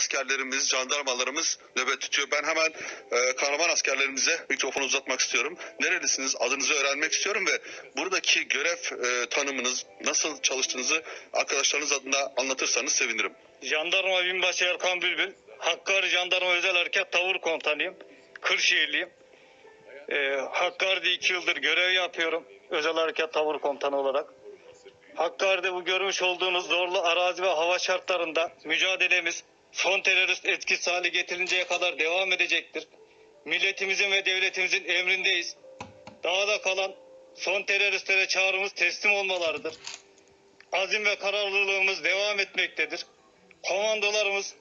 askerlerimiz, jandarmalarımız nöbet tutuyor. Ben hemen e, kahraman askerlerimize mikrofonu uzatmak istiyorum. Nerelisiniz? Adınızı öğrenmek istiyorum ve buradaki görev e, tanımınız, nasıl çalıştığınızı arkadaşlarınız adına anlatırsanız sevinirim. Jandarma binbaşı Erkan Bülbül. Hakkari Jandarma Özel Harekat Tavır Komutanıyım. Kırşehirliyim. Ee, Hakkari'de iki yıldır görev yapıyorum. Özel Harekat Tavır Komutanı olarak. Hakkari'de bu görmüş olduğunuz zorlu arazi ve hava şartlarında mücadelemiz son terörist etkisiz hale getirinceye kadar devam edecektir. Milletimizin ve devletimizin emrindeyiz. Dağda kalan son teröristlere çağrımız teslim olmalarıdır. Azim ve kararlılığımız devam etmektedir. Komandolarımız,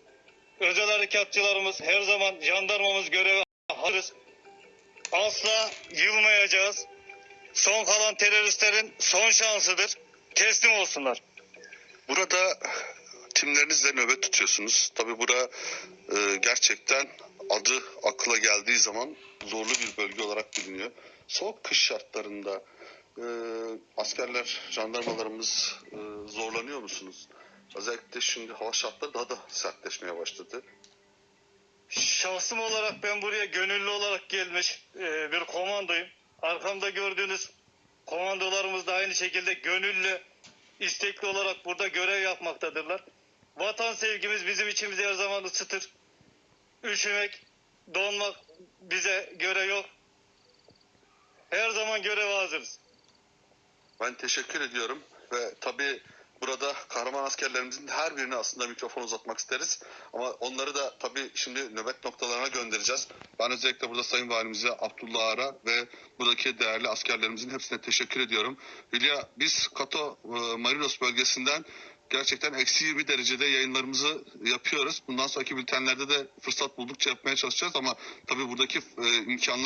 özel harekatçılarımız, her zaman jandarmamız göreve hazırız. Asla yılmayacağız. Son kalan teröristlerin son şansıdır. Teslim olsunlar. Burada timlerinizle nöbet tutuyorsunuz. Tabii bura e, gerçekten adı akla geldiği zaman zorlu bir bölge olarak biliniyor. Soğuk kış şartlarında e, askerler, jandarmalarımız e, zorlanıyor musunuz? Özellikle şimdi hava şartları daha da sertleşmeye başladı. Şahsım olarak ben buraya gönüllü olarak gelmiş e, bir komandoyum. Arkamda gördüğünüz komandolarımız da aynı şekilde gönüllü, istekli olarak burada görev yapmaktadırlar. Vatan sevgimiz bizim içimizi her zaman ısıtır. Üşümek, donmak bize göre yok. Her zaman göreve hazırız. Ben teşekkür ediyorum ve tabii burada kahraman askerlerimizin her birine aslında mikrofon uzatmak isteriz. Ama onları da tabii şimdi nöbet noktalarına göndereceğiz. Ben özellikle burada Sayın Valimize Abdullah Ara ve buradaki değerli askerlerimizin hepsine teşekkür ediyorum. Hülya biz Kato e, Marinos bölgesinden gerçekten eksi 20 derecede yayınlarımızı yapıyoruz. Bundan sonraki bültenlerde de fırsat buldukça yapmaya çalışacağız ama tabii buradaki e, imkanlar